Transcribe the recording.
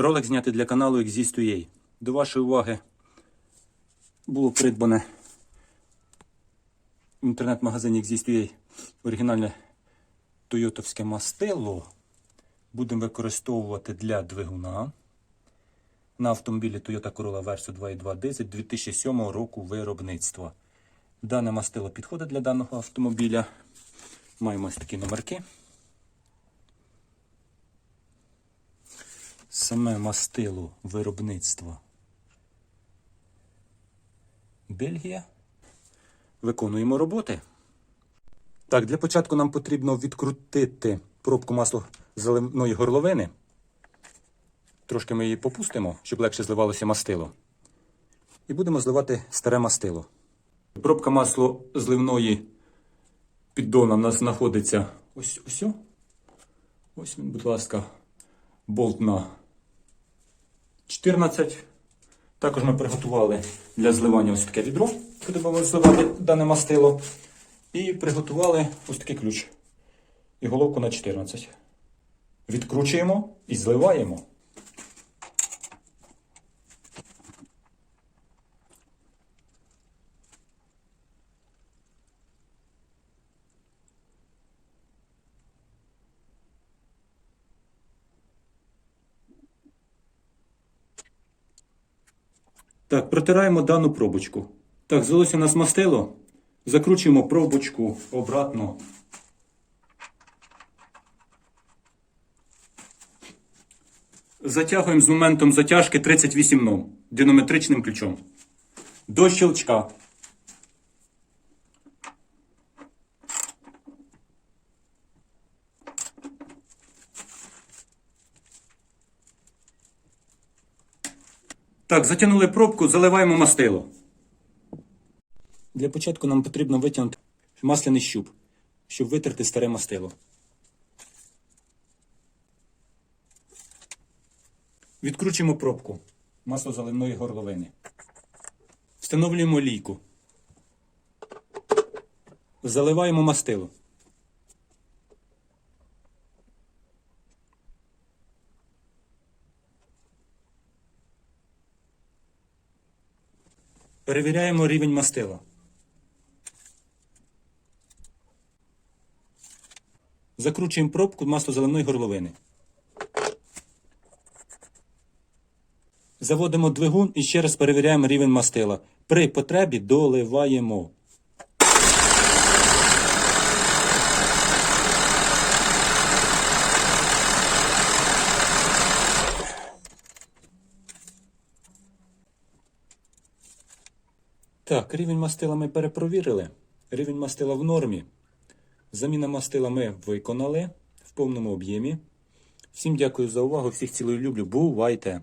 Ролик знятий для каналу Exist.ua. До вашої уваги було придбане в інтернет-магазині Exist.ua оригінальне тойотовське мастило. Будемо використовувати для двигуна на автомобілі Toyota Corolla Verso 2.2 дизель 2007 року виробництва. Дане мастило підходить для даного автомобіля. Маємо ось такі номерки. Саме мастило виробництва Бельгія. Виконуємо роботи. Так, для початку нам потрібно відкрутити пробку масло заливної горловини. Трошки ми її попустимо, щоб легше зливалося мастило. І будемо зливати старе мастило. Пробка масло зливної піддона у нас знаходиться ось ось. Ось він, будь ласка, болт на 14. Також ми приготували для зливання ось таке відро, куди будемо зливати дане мастило. І приготували ось такий ключ. І головку на 14. Відкручуємо і зливаємо. Так, протираємо дану пробочку. Так, у нас мастило. Закручуємо пробочку обратно. Затягуємо з моментом затяжки 38 ном динаметричним ключом. До щелчка. Так, затягнули пробку, заливаємо мастило. Для початку нам потрібно витягнути масляний щуп, щоб витерти старе мастило. Відкручуємо пробку маслозаливної горловини. Встановлюємо лійку. Заливаємо мастило. Перевіряємо рівень мастила. Закручуємо пробку маслозаливної горловини. Заводимо двигун і ще раз перевіряємо рівень мастила. При потребі доливаємо. Так, рівень мастила ми перепровірили. Рівень мастила в нормі. Заміна мастила ми виконали в повному об'ємі. Всім дякую за увагу, всіх цілую люблю. Бувайте!